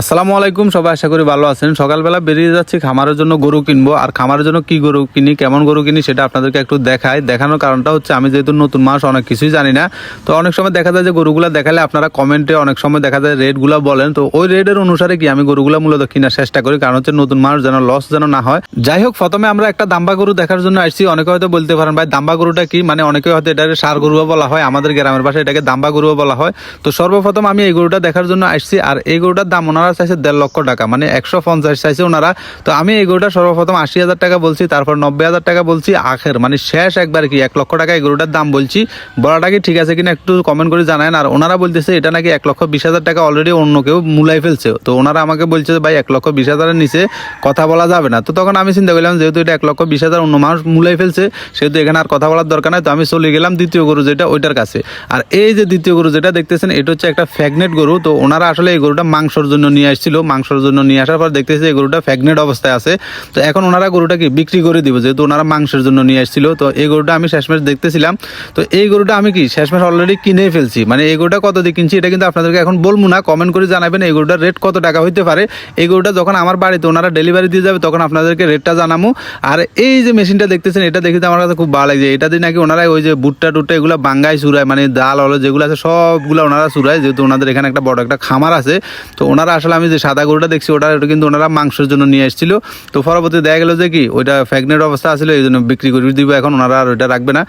আসসালামু আলাইকুম, সবাই আশা করি ভালো আছেন। সকালবেলা বেরিয়ে যাচ্ছি, খামারের জন্য গরু কিনবো। আর খামারের জন্য কি গরু কিনি, কেমন গরু কিনি সেটা আপনাদেরকে একটু দেখাই। দেখানোর কারণটা হচ্ছে, আমি যেহেতু নতুন মাস, অনেক কিছুই জানি না। তো অনেক সময় দেখা যায় যে গরুগুলা দেখালে আপনারা কমেন্টে অনেক সময় দেখা যায় রেটগুলো বলেন। তো ওই রেটের অনুসারে কি আমি গরুগুলা মূলত কেনার চেষ্টা করি, কারণ হচ্ছে নতুন মাস যেন লস যেন না হয়। যাই হোক, প্রথমে আমরা একটা দাম্বা গরু দেখার জন্য আসছি। অনেকে হয়তো বলতে পারেন, ভাই, দাম্বা গরুটা কি? মানে অনেকে হয়তো এটাকে সার গরুও বলা হয়, আমাদের গ্রামের ভাষায় এটাকে দাম্বা গরুও বলা হয়। তো সর্বপ্রথম আমি এই গরুটা দেখার জন্য আসছি। আর এই গরুটার দাম ওনারা চাইছে দেড় লক্ষ টাকা মানে একশো পঞ্চাশ চাইছে ওনারা। তো আমি এই গরুটা সর্বপ্রথম আশি হাজার টাকা বলছি, তারপর নব্বই হাজার টাকা বলছি, আখের মানে শেষ একবার কি, এক লক্ষ টাকা এই গরুটার দাম বলছি। বলাটা কি ঠিক আছে কিনা একটু কমেন্ট করে জানায়েন। আর ওনারা বলতেছে, এটা নাকি এক লক্ষ বিশ হাজার টাকা অলরেডি অন্য কেউ মূলাই ফেলছে। তো ওনারা আমাকে বলছে, ভাই, এক লক্ষ বিশ হাজারের নিচে কথা বলা যাবে না। তো তখন আমি চিন্তা করলাম, যেহেতু এটা এক লক্ষ বিশ হাজার অন্য মানুষ মূলাই ফেলছে, সেহেতু এখানে আর কথা বলার দরকার নাই। তো আমি চলে গেলাম দ্বিতীয় গরু যেটা, ওইটার কাছে। আর এই যে দ্বিতীয় গরু যেটা দেখতেছেন, এটা হচ্ছে একটা ফ্যাগনেট গরু। তো ওনারা আসলে এই গরুটা মাংসর জন্য নিয়ে আসছিল, মাংসর জন্য নিয়ে আসার পর দেখতেছি এই গরুটা ফ্যাগনেট অবস্থায় আছে। তো এখন ওনারা গরুটা কি বিক্রি করে দিব? যেহেতু ওনারা মাংসের জন্য নিয়ে আসছিল, তো এই গরুটা আমি শেষমেশ দেখতেছিলাম। তো এই গরুটা আমি কি শেষমেশ অলরেডি কিনে ফেলছি? মানে এই গরুটা কত দিয়ে কিনছি এটা কিন্তু আপনাদেরকে এখন বলব না। কমেন্ট করে জানাবেন এই গরুটার রেট কত টাকা হইতে পারে। এই গরুটা যখন আমার বাড়িতে ওনারা ডেলিভারি দিয়ে যাবে, তখন আপনাদেরকে রেটটা জানাব আর এই যে মেশিনটা দেখতেছেন, এটা দেখে আমার কাছে খুব ভালো লাগছে। এটা দিয়ে নাকি ওনারা ওই যে ভুট্টা টুট্টা এগুলো বাঙ্গাই চুরায় মানে ডাল, হলো যেগুলো আছে, সবগুলো ওনারা চুরায়। যেহেতু ওনাদের এখানে একটা বড় একটা খামার আছে, তো ওনারা আসলে আমি যে সাদা গরুটা দেখছি, ওটা ওটা কিন্তু ওনারা মাংসের জন্য নিয়ে এসেছিল তো পরবর্তী দেখা গেলো যে কি, ওইটা ফ্যাগনেট অবস্থা আছিল, এই জন্য বিক্রি করে দিব, এখন ওনারা আর ওইটা রাখবে না।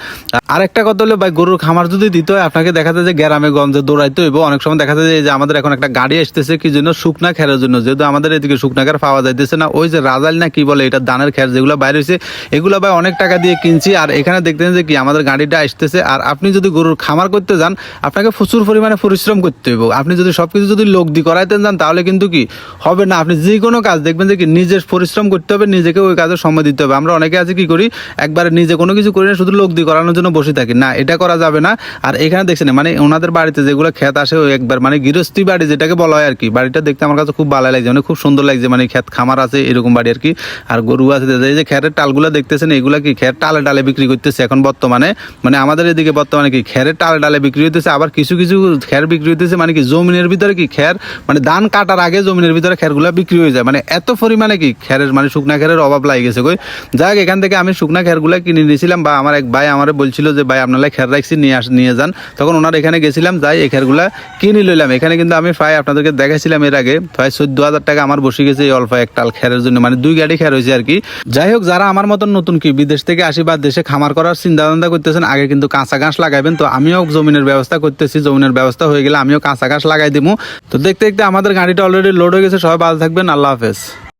আর একটা কথা হলো, ভাই, গরুর খামার যদি দিত আপনাকে দেখা যায় যে গ্রামে, গঞ্জে দৌড়াইতে হইব। অনেক সময় দেখা যায় যে আমাদের এখন একটা গাড়ি আসতেছে, কি জন্য? শুকনা খেরের জন্য। যেহেতু আমাদের এদিকে শুকনা খের পাওয়া যাইতেছে না, ওই যে রাজাল না কি বলে, এটা দানের খের যেগুলো বাইরে হয়েছে এগুলো ভাই অনেক টাকা দিয়ে কিনছি। আর এখানে দেখতেন যে কি, আমাদের গাড়িটা আসতেছে। আর আপনি যদি গরুর খামার করতে যান, আপনাকে প্রচুর পরিমাণে পরিশ্রম করতে হইব। আপনি যদি সবকিছু যদি লোক দিয়ে করাইতে যান, তাহলে কিন্তু কি হবে না? আপনি যে কোনো কাজ দেখবেন যে কি নিজের পরিশ্রম করতে হবে, নিজেকে ওই কাজে সময় দিতে হবে। আমরা অনেকে আছে কি করি, একবারে নিজে কোনো কিছু করি না, শুধু লোক দিয়ে করানোর জন্য বসে থাকি। না, এটা করা যাবে না। আর এখানে দেখছেন মানে ওনাদের বাড়িতে যেগুলো ক্ষেত আসে ওই একবার মানে গৃহস্থী বাড়ি যেটাকে বলা হয় আর কি। বাড়িটা দেখতে আমার কাছে খুব ভালো লাগছে মানে খুব সুন্দর লাগছে মানে ক্ষেত খামার আছে এরকম বাড়ি আর কি। আর গরু আছে এই যে খেরের টালগুলো দেখতেছেন, এগুলা কি খের টালে টালে বিক্রি করতেছে এখন বর্তমানে? মানে আমাদের এদিকে বর্তমানে কি খেরের টালে টালে বিক্রি হইতেছে, আবার কিছু কিছু খের বিক্রি হইতেছে মানে কি জমিনের ভিতরে কি খের মানে ধান কাটার আগে জমিনের ভিতরে খেরগুলো বিক্রি হয়ে যায়। মানে এত পরিমাণে কি খেরের মানে শুকনা খেরের অভাব লাগে গেছে কই? যাক, এখান থেকে আমি শুকনা খেরগুলো কিনে নিয়েছিলাম। বা আমার এক ভাই আমার বলছিল যে, ভাই, আপনারা খের রাখছি, নিয়ে আস, নিয়ে যান। তখন ওনার এখানে গেছিলাম, যাই এই খেরগুলা কিনে লইলাম। এখানে কিন্তু আমি প্রায় আপনাদেরকে দেখাইছিলাম এর আগে, প্রায় চোদ্দ হাজার টাকা আমার বসে গেছে এই অল্প একটাল খেরের জন্য। মানে দুই গাড়ি খের হয়েছে আর কি। যাই হোক, যারা আমার মতন নতুন কি বিদেশ থেকে আসি বা দেশে খামার করার চিন্তা ভাবনা করতেছেন, আগে কিন্তু কাঁচা ঘাস লাগাইবেন। তো আমিও জমিনের ব্যবস্থা করতেছি, জমিনের ব্যবস্থা হয়ে গেলে আমিও কাঁচা ঘাস লাগাই দিব তো দেখতে দেখতে আমাদের গাড়িটা অলরেডি লোড হয়ে গেছে সবাই ভালো থাকবেন আল্লাহ হাফেজ।